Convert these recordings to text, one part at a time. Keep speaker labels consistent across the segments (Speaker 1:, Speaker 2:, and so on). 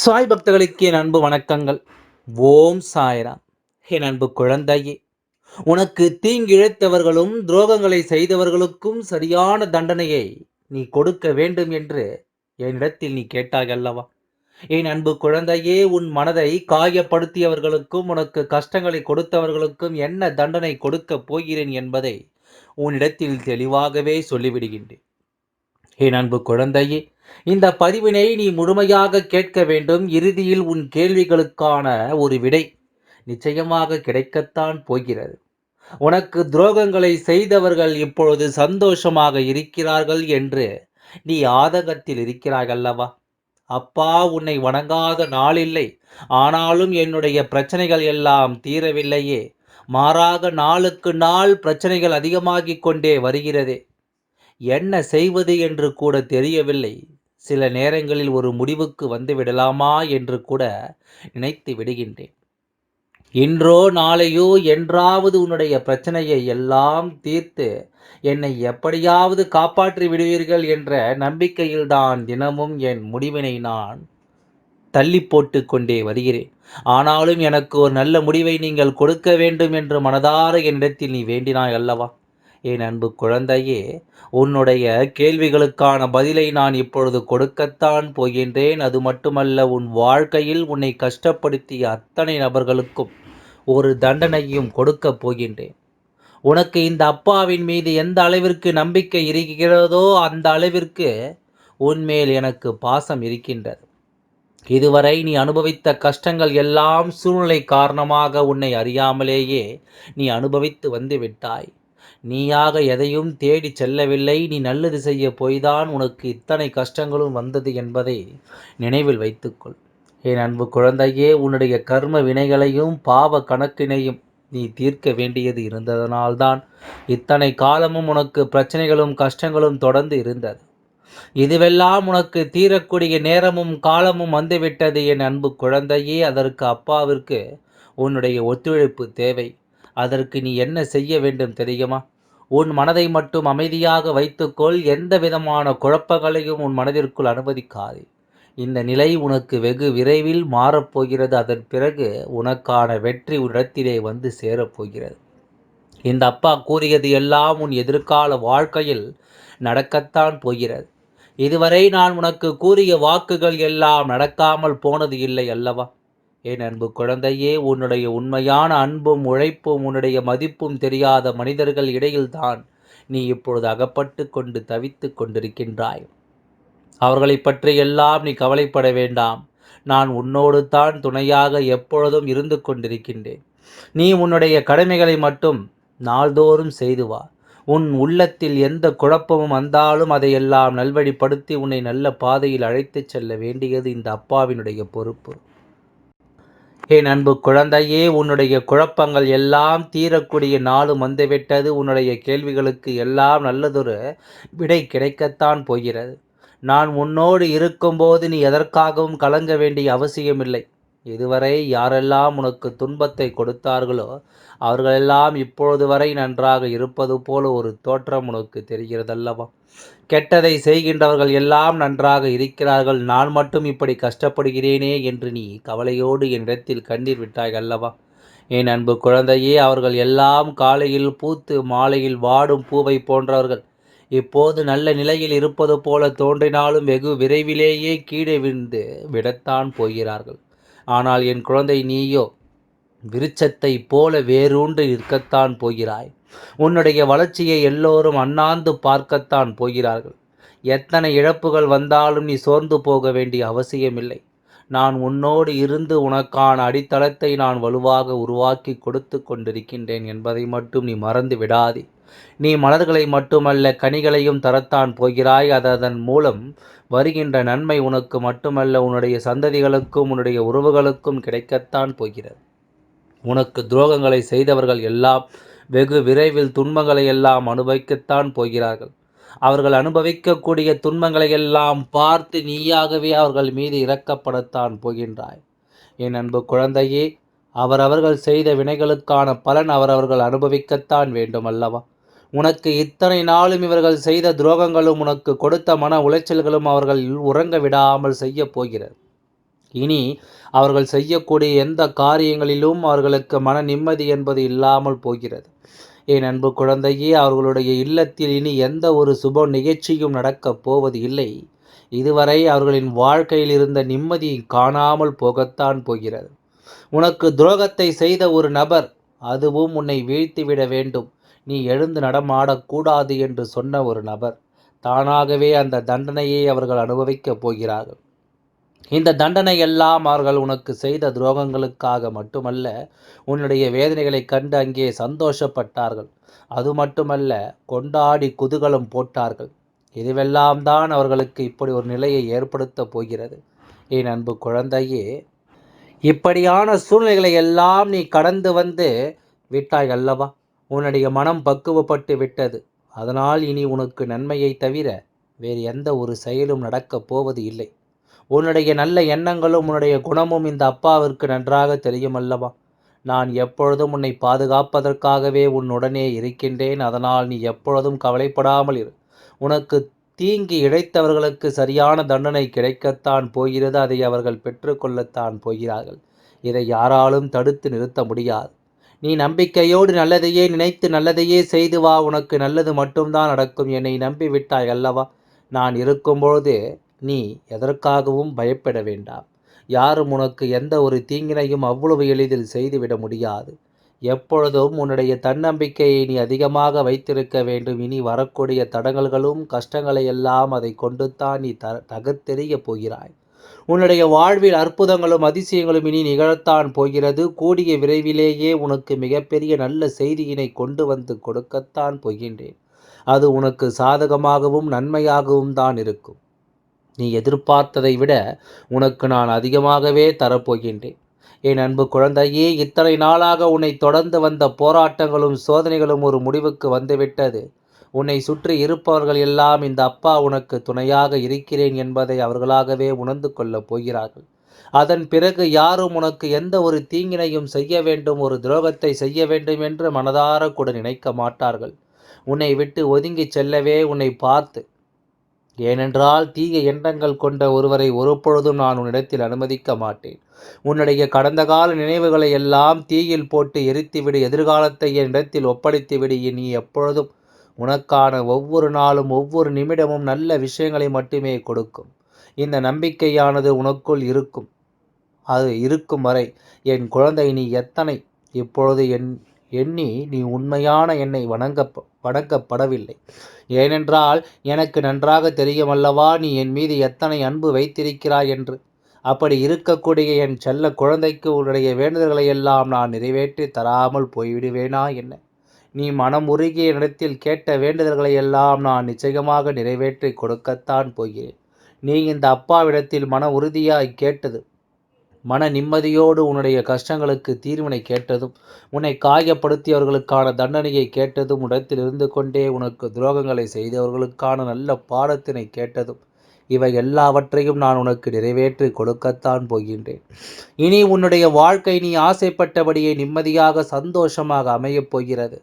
Speaker 1: சாய் பக்தர்களுக்கு என் அன்பு வணக்கங்கள் ஓம் சாய்ராம் என் அன்பு குழந்தையே உனக்கு தீங்கிழைத்தவர்களும் துரோகங்களை செய்தவர்களுக்கும் சரியான தண்டனையை நீ கொடுக்க வேண்டும் என்று என்னிடத்தில் நீ கேட்டாய் அல்லவா என் அன்பு குழந்தையே உன் மனதை காயப்படுத்தியவர்களுக்கும் உனக்கு கஷ்டங்களை கொடுத்தவர்களுக்கும் என்ன தண்டனை கொடுக்க போகிறேன் என்பதை உன்னிடத்தில் தெளிவாகவே சொல்லிவிடுகின்றேன் என் அன்பு குழந்தையே இந்த பதிவினை நீ முழுமையாக கேட்க வேண்டும் இறுதியில் உன் கேள்விகளுக்கான ஒரு விடை நிச்சயமாக கிடைக்கத்தான் போகிறது உனக்கு துரோகங்களை செய்தவர்கள் இப்பொழுது சந்தோஷமாக இருக்கிறார்கள் என்று நீ ஆதகத்தில் இருக்கிறாய் அல்லவா அப்பா உன்னை வணங்காத நாளில்லை ஆனாலும் என்னுடைய பிரச்சனைகள் எல்லாம் தீரவில்லையே மாறாக நாளுக்கு நாள் பிரச்சனைகள் அதிகமாகிக் கொண்டே வருகிறதே என்ன செய்வது என்று கூட தெரியவில்லை சில நேரங்களில் ஒரு முடிவுக்கு வந்து விடலாமா என்று கூட நினைத்து விடுகின்றேன் இன்றோ நாளையோ என்றாவது உன்னுடைய பிரச்சனையை எல்லாம் தீர்த்து என்னை எப்படியாவது காப்பாற்றி விடுவீர்கள் என்ற நம்பிக்கையில்தான் தினமும் என் முடிவினை நான் தள்ளி போட்டு கொண்டே வருகிறேன் ஆனாலும் எனக்கு ஒரு நல்ல முடிவை நீங்கள் கொடுக்க வேண்டும் என்று மனதார என்னிடத்தில் நீ வேண்டினாய் அல்லவா என் அன்பு குழந்தையே உன்னுடைய கேள்விகளுக்கான பதிலை நான் இப்பொழுது கொடுக்கத்தான் போகின்றேன் அது மட்டுமல்ல உன் வாழ்க்கையில் உன்னை கஷ்டப்படுத்திய அத்தனை நபர்களுக்கும் ஒரு தண்டனையும் கொடுக்கப் போகின்றேன் உனக்கு இந்த அப்பாவின் மீது எந்த அளவிற்கு நம்பிக்கை இருக்கிறதோ அந்த அளவிற்கு உன்மேல் எனக்கு பாசம் இருக்கின்றது இதுவரை நீ அனுபவித்த கஷ்டங்கள் எல்லாம் சூழ்நிலை காரணமாக உன்னை அறியாமலேயே நீ அனுபவித்து வந்து விட்டாய் நீயாக எதையும் தேடிச் செல்லவில்லை நீ நல்லது செய்ய போய்தான் உனக்கு இத்தனை கஷ்டங்களும் வந்தது என்பதை நினைவில் வைத்துக்கொள் என் அன்பு குழந்தையே உன்னுடைய கர்ம வினைகளையும் பாவ கணக்கினையும் நீ தீர்க்க வேண்டியது இருந்ததனால்தான் இத்தனை காலமும் உனக்கு பிரச்சனைகளும் கஷ்டங்களும் தொடர்ந்து இருந்தது இதுவெல்லாம் உனக்கு தீரக்கூடிய நேரமும் காலமும் வந்துவிட்டது என் அன்பு குழந்தையே அதற்கு அப்பாவிற்கு உன்னுடைய ஒத்துழைப்பு தேவை அதற்கு நீ என்ன செய்ய வேண்டும் தெரியுமா உன் மனதை மட்டும் அமைதியாக வைத்துக்கொள் எந்த விதமான குழப்பங்களையும் உன் மனதிற்குள் அனுமதிக்காதே இந்த நிலை உனக்கு வெகு விரைவில் மாறப்போகிறது அதன் பிறகு உனக்கான வெற்றி உடத்திலே வந்து சேரப்போகிறது இந்த அப்பா கூறியது எல்லாம் உன் எதிர்கால வாழ்க்கையில் நடக்கத்தான் போகிறது இதுவரை நான் உனக்கு கூறிய வாக்குகள் எல்லாம் நடக்காமல் போனது இல்லை அல்லவா என் அன்பு குழந்தையே உன்னுடைய உண்மையான அன்பும் உழைப்பும் உன்னுடைய மதிப்பும் தெரியாத மனிதர்கள் இடையில்தான் நீ இப்பொழுது அகப்பட்டு கொண்டு தவித்து கொண்டிருக்கின்றாய் அவர்களை பற்றி எல்லாம் நீ கவலைப்பட வேண்டாம் நான் உன்னோடு தான் துணையாக எப்பொழுதும் இருந்து கொண்டிருக்கின்றேன் நீ உன்னுடைய கடமைகளை மட்டும் நாள்தோறும் செய்து வா உன் உள்ளத்தில் எந்த குழப்பமும் வந்தாலும் அதையெல்லாம் நல்வழிப்படுத்தி உன்னை நல்ல பாதையில் அழைத்துச் செல்ல வேண்டியது இந்த அப்பாவினுடைய பொறுப்பு என் அன்பு குழந்தையே உன்னுடைய குழப்பங்கள் எல்லாம் தீரக்கூடிய நாளும் வந்துவிட்டது உன்னுடைய கேள்விகளுக்கு எல்லாம் நல்லதொரு விடை கிடைக்கத்தான் போகிறது நான் உன்னோடு இருக்கும்போது நீ எதற்காகவும் கலங்க வேண்டிய அவசியமில்லை இதுவரை யாரெல்லாம் உனக்கு துன்பத்தை கொடுத்தார்களோ அவர்களெல்லாம் இப்பொழுது வரை நன்றாக இருப்பது போல ஒரு தோற்றம் உனக்கு தெரிகிறதல்லவா கெட்டதை செய்கின்றவர்கள் எல்லாம் நன்றாக இருக்கிறார்கள் நான் மட்டும் இப்படி கஷ்டப்படுகிறேனே என்று நீ கவலையோடு என்னிடத்தில் கண்ணீர் விட்டாய் அல்லவா என் அன்பு குழந்தையே அவர்கள் எல்லாம் காலையில் பூத்து மாலையில் வாடும் பூவை போன்றவர்கள் இப்போது நல்ல நிலையில் இருப்பது போல தோன்றினாலும் வெகு விரைவிலேயே கீழே விழுந்து விடத்தான் போகிறார்கள் ஆனால் என் குழந்தை நீயோ விருட்சத்தை போல வேரூன்று நிற்கத்தான் போகிறாய் உன்னுடைய வளர்ச்சியை எல்லோரும் அண்ணாந்து பார்க்கத்தான் போகிறார்கள் எத்தனை இழப்புகள் வந்தாலும் நீ சோர்ந்து போக வேண்டிய அவசியமில்லை நான் உன்னோடு இருந்து உனக்கான அடித்தளத்தை நான் வலுவாக உருவாக்கி கொடுத்து கொண்டிருக்கின்றேன் என்பதை மட்டும் நீ மறந்து விடாதே நீ மலர்களை மட்டுமல்ல கனிகளையும் தரத்தான் போகிறாய் அதன் மூலம் வருகின்ற நன்மை உனக்கு மட்டுமல்ல உன்னுடைய சந்ததிகளுக்கும் உன்னுடைய உறவுகளுக்கும் கிடைக்கத்தான் போகிறது உனக்கு துரோகங்களை செய்தவர்கள் எல்லாம் வெகு விரைவில் துன்பங்களை எல்லாம் அனுபவிக்கத்தான் போகிறார்கள் அவர்கள் அனுபவிக்கக்கூடிய துன்பங்களை எல்லாம் பார்த்து நீயாகவே அவர்கள் மீது இறக்கப்படத்தான் போகின்றாய் என் அன்பு குழந்தையே அவரவர்கள் செய்த வினைகளுக்கான பலன் அவரவர்கள் அனுபவிக்கத்தான் வேண்டும் அல்லவா உனக்கு இத்தனை நாளும் இவர்கள் செய்த துரோகங்களும் உனக்கு கொடுத்த மன உளைச்சல்களும் அவர்கள் உறங்க விடாமல் செய்ய போகிறது இனி அவர்கள் செய்யக்கூடிய எந்த காரியங்களிலும் அவர்களுக்கு மன நிம்மதி என்பது இல்லாமல் போகிறது என் அன்பு குழந்தையே அவர்களுடைய இல்லத்தில் இனி எந்த ஒரு சுப நிகழ்ச்சியும் நடக்கப் போவது இல்லை இதுவரை அவர்களின் வாழ்க்கையில் இருந்த நிம்மதி காணாமல் போகத்தான் போகிறது உனக்கு துரோகத்தை செய்த ஒரு நபர் அதுவும் உன்னை வீழ்த்திவிட வேண்டும் நீ எழுந்து நடமாடக்கூடாது என்று சொன்ன ஒரு நபர் தானாகவே அந்த தண்டனையை அவர்கள் அனுபவிக்கப் போகிறார்கள் இந்த தண்டனை எல்லாம் அவர்கள் உனக்கு செய்த துரோகங்களுக்காக மட்டுமல்ல உன்னுடைய வேதனைகளை கண்டு அங்கே சந்தோஷப்பட்டார்கள் அது மட்டுமல்ல கொண்டாடி குதுகலம் போட்டார்கள் இதுவெல்லாம் தான் அவர்களுக்கு இப்படி ஒரு நிலையை ஏற்படுத்தப் போகிறது என் அன்பு குழந்தையே இப்படியான சூழ்நிலைகளை எல்லாம் நீ கடந்து வந்து விட்டாய் அல்லவா உன்னுடைய மனம் பக்குவப்பட்டு விட்டது அதனால் இனி உனக்கு நன்மையை தவிர வேறு எந்த ஒரு செயலும் நடக்கப் போவது இல்லை உன்னுடைய நல்ல எண்ணங்களும் உன்னுடைய குணமும் இந்த அப்பாவிற்கு நன்றாக தெரியும் அல்லவா நான் எப்பொழுதும் உன்னை பாதுகாப்பதற்காகவே உன்னுடனே இருக்கின்றேன் அதனால் நீ எப்பொழுதும் கவலைப்படாமல் இரு உனக்கு தீங்கி இழைத்தவர்களுக்கு சரியான தண்டனை கிடைக்கத்தான் போகிறது அதை அவர்கள் பெற்றுக்கொள்ளத்தான் போகிறார்கள் இதை யாராலும் தடுத்து நிறுத்த முடியாது நீ நம்பிக்கையோடு நல்லதையே நினைத்து நல்லதையே செய்து வா உனக்கு நல்லது மட்டும்தான் நடக்கும் என்னை நம்பி விட்டாய் அல்லவா நான் இருக்கும்பொழுது நீ எதற்காகவும் பயப்பட வேண்டாம் யாரும் உனக்கு எந்த ஒரு தீங்கினையும் அவ்வளவு எளிதில் செய்துவிட முடியாது எப்பொழுதும் உன்னுடைய தன்னம்பிக்கையை நீ அதிகமாக வைத்திருக்க வேண்டும் இனி வரக்கூடிய தடங்கல்களும் கஷ்டங்களை எல்லாம் அதை கொண்டுத்தான் நீ த தகத்தெறிய போகிறாய் உன்னுடைய வாழ்வில் அற்புதங்களும் அதிசயங்களும் இனி நிகழத்தான் போகிறது கூடிய விரைவிலேயே உனக்கு மிகப்பெரிய நல்ல செய்தியினை கொண்டு வந்து கொடுக்கத்தான் போகின்றேன் அது உனக்கு சாதகமாகவும் நன்மையாகவும் தான் இருக்கும் நீ எதிர்பார்த்ததை விட உனக்கு நான் அதிகமாகவே தரப்போகின்றேன் என் அன்பு குழந்தையே இத்தனை நாளாக உன்னை தொடர்ந்து வந்த போராட்டங்களும் சோதனைகளும் ஒரு முடிவுக்கு வந்துவிட்டது உன்னை சுற்றி இருப்பவர்கள் எல்லாம் இந்த அப்பா உனக்கு துணையாக இருக்கிறேன் என்பதை அவர்களாகவே உணர்ந்து கொள்ளப் போகிறார்கள் அதன் பிறகு யாரும் உனக்கு எந்த ஒரு தீங்கினையும் செய்ய வேண்டும் ஒரு துரோகத்தை செய்ய வேண்டும் என்று மனதார கூட நினைக்க மாட்டார்கள் உன்னை விட்டு ஒதுங்கிச் செல்லவே உன்னை பார்த்து ஏனென்றால் தீய எண்ணங்கள் கொண்ட ஒருவரை ஒருபொழுதும் நான் உன்னிடத்தில் அனுமதிக்க மாட்டேன் உன்னுடைய கடந்த கால நினைவுகளை எல்லாம் தீயில் போட்டு எரித்துவிடு எதிர்காலத்தை என்னிடத்தில் ஒப்படைத்துவிடு நீ எப்பொழுதும் உனக்கான ஒவ்வொரு நாளும் ஒவ்வொரு நிமிடமும் நல்ல விஷயங்களை மட்டுமே கொடுக்கும் இந்த நம்பிக்கையானது உனக்குள் இருக்கும் அது இருக்கும் வரை என் குழந்தை நீ எத்தனை இப்பொழுது என் எண்ணி நீ உண்மையான என்னை வணங்க வணங்கப்படவில்லை ஏனென்றால் எனக்கு நன்றாக தெரியுமல்லவா நீ என் மீது எத்தனை அன்பு வைத்திருக்கிறாய் என்று அப்படி இருக்கக்கூடிய என் செல்ல குழந்தைக்கு உன்னுடைய வேண்டுதல்களை எல்லாம் நான் நிறைவேற்றி தராமல் போய்விடுவேனா என்ன நீ மனம் உருகிய இடத்தில் கேட்ட வேண்டுதல்களை எல்லாம் நான் நிச்சயமாக நிறைவேற்றி கொடுக்கத்தான் போகிறேன் நீ இந்த அப்பாவிடத்தில் மன உறுதியாய் கேட்டது மன நிம்மதியோடு உன்னுடைய கஷ்டங்களுக்கு தீர்வினை கேட்டதும் உன்னை காயப்படுத்தியவர்களுக்கான தண்டனையை கேட்டதும் உடத்தில் இருந்து கொண்டே உனக்கு துரோகங்களை செய்தவர்களுக்கான நல்ல பாடத்தினை கேட்டதும் இவை எல்லாவற்றையும் நான் உனக்கு நிறைவேற்றி கொடுக்கத்தான் போகின்றேன் இனி உன்னுடைய வாழ்க்கை நீ ஆசைப்பட்டபடியே நிம்மதியாக சந்தோஷமாக அமையப் போகிறது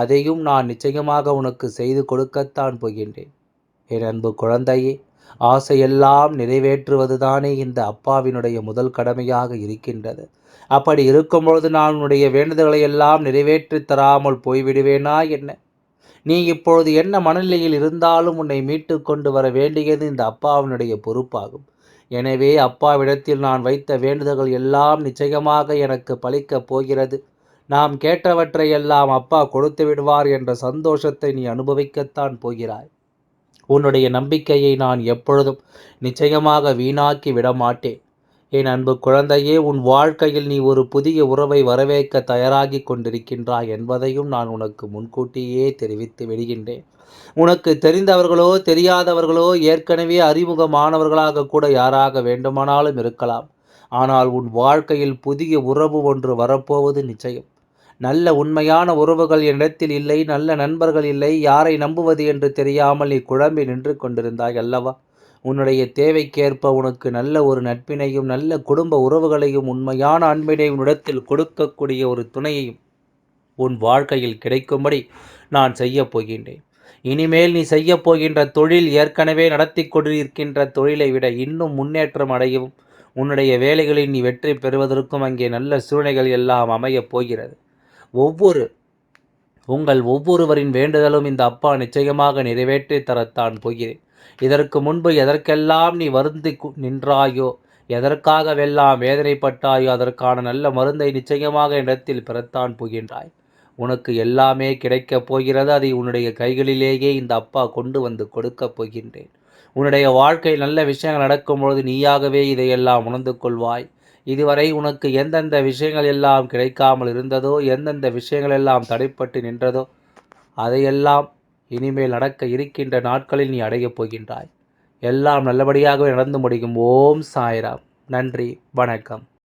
Speaker 1: அதையும் நான் நிச்சயமாக உனக்கு செய்து கொடுக்கத்தான் போகின்றேன் என் அன்பு குழந்தையே ஆசையெல்லாம் நிறைவேற்றுவதுதானே இந்த அப்பாவினுடைய முதல் கடமையாக இருக்கின்றது அப்படி இருக்கும்பொழுது நான் உன்னுடைய வேண்டுதல்களை எல்லாம் நிறைவேற்றித் தராமல் போய்விடுவேனா என்ன நீ இப்பொழுது என்ன மனநிலையில் இருந்தாலும் உன்னை மீட்டு கொண்டு வர வேண்டியது இந்த அப்பாவினுடைய பொறுப்பாகும் எனவே அப்பாவிடத்தில் நான் வைத்த வேண்டுதல்கள் எல்லாம் நிச்சயமாக எனக்கு பலிக்கப் போகிறது நாம் கேட்டவற்றையெல்லாம் அப்பா கொடுத்து விடுவார் என்ற சந்தோஷத்தை நீ அனுபவிக்கத்தான் போகிறாய் உன்னுடைய நம்பிக்கையை நான் எப்பொழுதும் நிச்சயமாக வீணாக்கி விடமாட்டேன் என் அன்பு குழந்தையே உன் வாழ்க்கையில் நீ ஒரு புதிய உறவை வரவேற்க தயாராகி கொண்டிருக்கின்றாய் என்பதையும் நான் உனக்கு முன்கூட்டியே தெரிவித்து விடுகின்றேன் உனக்கு தெரிந்தவர்களோ தெரியாதவர்களோ ஏற்கனவே அறிமுகமானவர்களாக கூட யாராக வேண்டுமானாலும் இருக்கலாம் ஆனால் உன் வாழ்க்கையில் புதிய உறவு ஒன்று வரப்போவது நிச்சயம் நல்ல உண்மையான உறவுகள் என்னிடத்தில் இல்லை நல்ல நண்பர்கள் இல்லை யாரை நம்புவது என்று தெரியாமல் நீ குழம்பி நின்று கொண்டிருந்தாய் அல்லவா உன்னுடைய தேவைக்கேற்ப உனக்கு நல்ல ஒரு நட்பினையும் நல்ல குடும்ப உறவுகளையும் உண்மையான அன்பினையும் இடத்தில் கொடுக்கக்கூடிய ஒரு துணையையும் உன் வாழ்க்கையில் கிடைக்கும்படி நான் செய்யப் போகின்றேன் இனிமேல் நீ செய்யப் போகின்ற தொழில் ஏற்கனவே நடத்தி கொண்டிருக்கின்ற தொழிலை விட இன்னும் முன்னேற்றம் அடையவும் உன்னுடைய வேலைகளில் நீ வெற்றி பெறுவதற்கும் அங்கே நல்ல சூழ்நிலைகள் எல்லாம் அமையப் போகிறது ஒவ்வொரு உங்கள் ஒவ்வொருவரின் வேண்டுதலும் இந்த அப்பா நிச்சயமாக நிறைவேற்றி தரத்தான் போகிறேன் இதற்கு முன்பு எதற்கெல்லாம் நீ வருந்து நின்றாயோ எதற்காகவெல்லாம் வேதனைப்பட்டாயோ அதற்கான நல்ல மருந்தை நிச்சயமாக இடத்தில் பெறத்தான் போகின்றாய் உனக்கு எல்லாமே கிடைக்கப் போகிறது அதை உன்னுடைய கைகளிலேயே இந்த அப்பா கொண்டு வந்து கொடுக்கப் போகின்றேன் உன்னுடைய வாழ்க்கை நல்ல விஷயங்கள் நடக்கும் பொழுது நீயாகவே இதையெல்லாம் உணர்ந்து கொள்வாய் இதுவரை உனக்கு எந்தெந்த விஷயங்கள் எல்லாம் கிடைக்காமல் இருந்ததோ எந்தெந்த விஷயங்கள் எல்லாம் தடைப்பட்டு நின்றதோ அதையெல்லாம் இனிமேல் நடக்க இருக்கின்ற நாட்களில் நீ அடையப் போகின்றாய் எல்லாம் நல்லபடியாகவே நடந்து முடியும் ஓம் சாய்ராம் நன்றி வணக்கம்